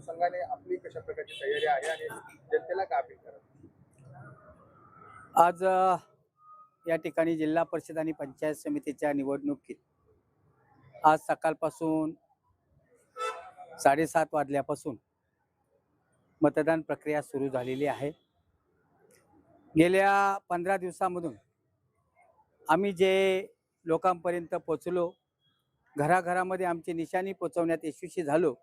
अनुषंगाने आपली कशा प्रकारची तयारी आहे आणि जनतेला का अपील करा आज या ठिकाणी जिल्हा परिषद आणि पंचायत समितीच्या निवडणुकीत आज सकाळपासून साडेसात वाजल्यापासून मतदान प्रक्रिया सुरू झालेली आहे. गेल्या पंधरा दिवसामधून आम्ही जे लोकांपर्यंत पोचलो घराघरामध्ये आमची निशाणी पोचवण्यात यशस्वी झालो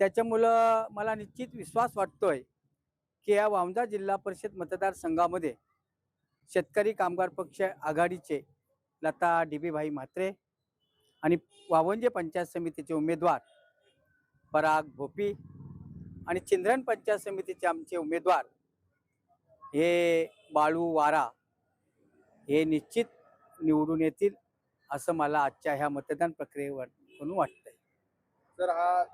त्याच्यामुळं मला निश्चित विश्वास वाटतोय की या वामदा जिल्हा परिषद मतदारसंघामध्ये शेतकरी कामगार पक्ष आघाडीचे लता डीबीभाई म्हात्रे आणि वावंजे पंचायत समितीचे उमेदवार पराग भोपी आणि चिंद्रन पंचायत समितीचे आमचे उमेदवार हे बाळू वारा हे निश्चित निवडून येतील असं मला आजच्या ह्या मतदान प्रक्रियेवर म्हणून वाटतंय. तर हा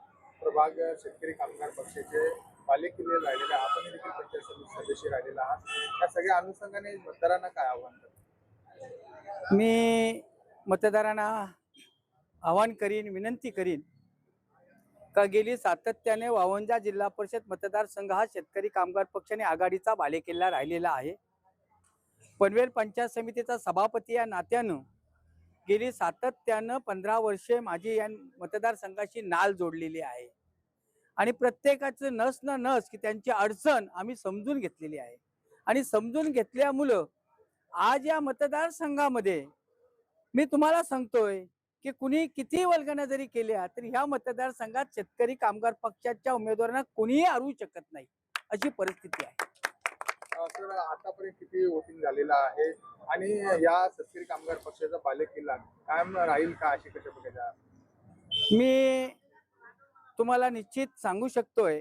प्रभाग शेतकरी कामगार पक्षाचे बालेकिल्ले राहिलेले आपण देखील पंचायत समिती सदस्य राहिलेला आहात. या सगळ्या अनुषंगाने मतदारांना काय आव्हान मी मतदारांना आवाहन करीन विनंती करीन का गेली सातत्याने वावंजा जिल्हा परिषद मतदारसंघ हा शेतकरी कामगार पक्षाने आघाडीचा बालेकिल्ला राहिलेला आहे. पनवेल पंचायत समितीचा सभापती या नात्यानं गेली सातत्यानं पंधरा वर्षे माझी या मतदारसंघाशी नाल जोडलेली आहे. आणि प्रत्येकाचं नस ना नस की त्यांची अडचण आम्ही समजून घेतलेली आहे. आणि समजून घेतल्यामुळं आज या मतदारसंघामध्ये मी तुम्हाला सांगतोय की कुणी किती वल्गना जरी केल्या तरी ह्या मतदारसंघात शेतकरी कामगार पक्षाच्या उमेदवारांना कुणीही हरवू शकत नाही. अशी परिस्थिती आहे. सर आतापर्यंत किती वोटिंग झालेलं आहे? आणि या शेतकरी कामगार पक्षाचा बालेकिल्ला कायम राहील का अशी कशा प्रकारच्या मी तुम्हाला निश्चित सांगू शकतोय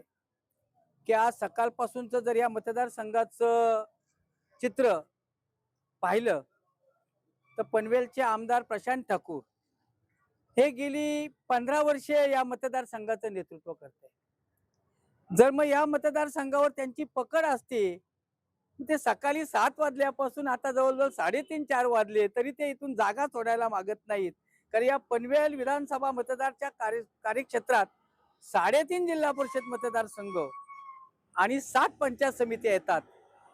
की आज सकाळपासूनचं जर या मतदारसंघाचं चित्र पाहिलं तर पनवेलचे आमदार प्रशांत ठाकूर हे गेली पंधरा वर्षे या मतदारसंघाचं नेतृत्व करते जर मग या मतदारसंघावर त्यांची पकड असते ते सकाळी सात वाजल्यापासून आता जवळजवळ साडेतीन चार वाजले तरी ते इथून जागा सोडायला मागत नाहीत. कारण या पनवेल विधानसभा मतदारच्या कार्य कार्यक्षेत्रात साडेतीन जिल्हा परिषद मतदारसंघ आणि सात पंचायत समिती येतात.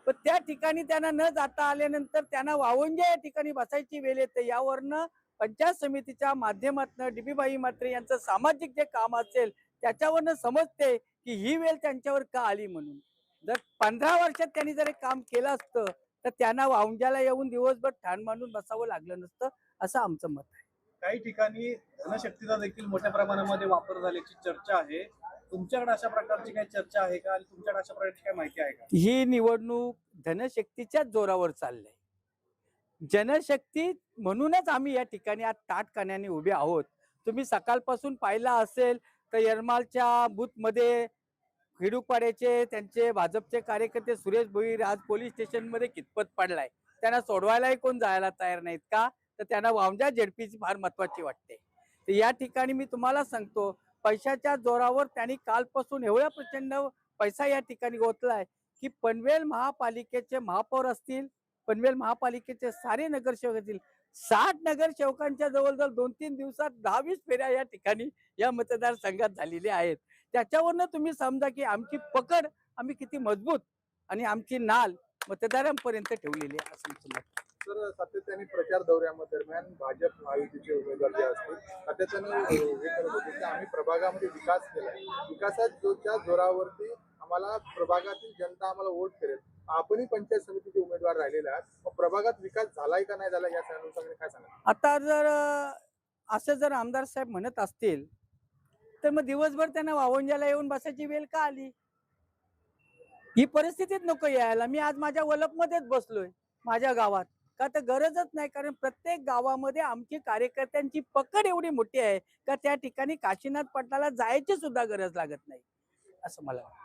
पण त्या ठिकाणी त्यांना न जाता आल्यानंतर त्यांना वावंजा या ठिकाणी बसायची वेळ येते. यावरनं पंचायत समितीच्या माध्यमातून डीबीबाई मात्रे यांचं सामाजिक जे काम असेल त्याच्यावरनं समजते की ही वेळ त्यांच्यावर का आली म्हणून. जर पंधरा वर्षात त्यांनी जर हे काम केलं असतं तर त्यांना वावंजाला येऊन दिवसभर ठाण मांडून बसावं लागलं नसतं असं आमचं मत आहे. काही ठिकाणी धनशक्तीचा देखील मोठ्या प्रमाणामध्ये वापर झाल्याची चर्चा आहे. तुमच्याकडे अशा प्रकारची काही चर्चा आहे का? आणि तुमच्याकडे अशा प्रकारची काही माहिती आहे का? ही निवडणूक धनशक्तीच्याच जोरावर चाललंय. जनशक्ती म्हणूनच आम्ही या ठिकाणी आज ताटकान्याने उभे आहोत. तुम्ही सकाळपासून पाहिला असेल तर यरमालच्या बूथमध्ये खिडूकपाड्याचे त्यांचे भाजपचे कार्यकर्ते सुरेश भोईर आज पोलीस स्टेशनमध्ये कितपत पडलाय? त्यांना सोडवायलाही कोण जायला तयार नाहीत का? तर त्यांना वामजा झेडपीची फार महत्वाची वाटते. तर या ठिकाणी मी तुम्हाला सांगतो पैशाच्या जोरावर त्यांनी कालपासून एवढा प्रचंड पैसा या ठिकाणी गोतलाय की पनवेल महापालिकेचे महापौर असतील पनवेल महापालिकेचे सारे नगरसेवक असतील साठ नगरसेवकांच्या जवळजवळ दोन तीन दिवसात दहावीस फेऱ्या या ठिकाणी या मतदारसंघात झालेल्या आहेत. त्याच्यावरनं तुम्ही समजा की आमची पकड आम्ही किती मजबूत आणि आमची नाल मतदारांपर्यंत ठेवलेली आहे असं आहे. तर सातत्याने प्रचार दौऱ्यामध्ये भाजप महायुतीचे उमेदवार जे असतील सातत्याने हे करत होते की आम्ही प्रभागामध्ये विकास केलाय विकासाच्या जोरावरती आम्हाला प्रभागातील जनता आम्हाला वोट करेल आपणही पंचायत समितीचे उमेदवार राहिलेले आहात प्रभागात विकास झालाय का नाही झाला या अनुषंगाने काय सांगा आता जर असं जर आमदार साहेब म्हणत असतील तर मग दिवसभर त्यांना वावंजाला येऊन बसायची वेळ का आली? ही परिस्थितीत नको यायला. मी आज माझ्या वलपमध्येच बसलोय माझ्या गावात. का तर गरजच नाही कारण प्रत्येक गावामध्ये आमची कार्यकर्त्यांची पकड एवढी मोठी आहे का त्या ठिकाणी काशीनाथ पटणाला जायची सुद्धा गरज लागत नाही असं मला वाटतं.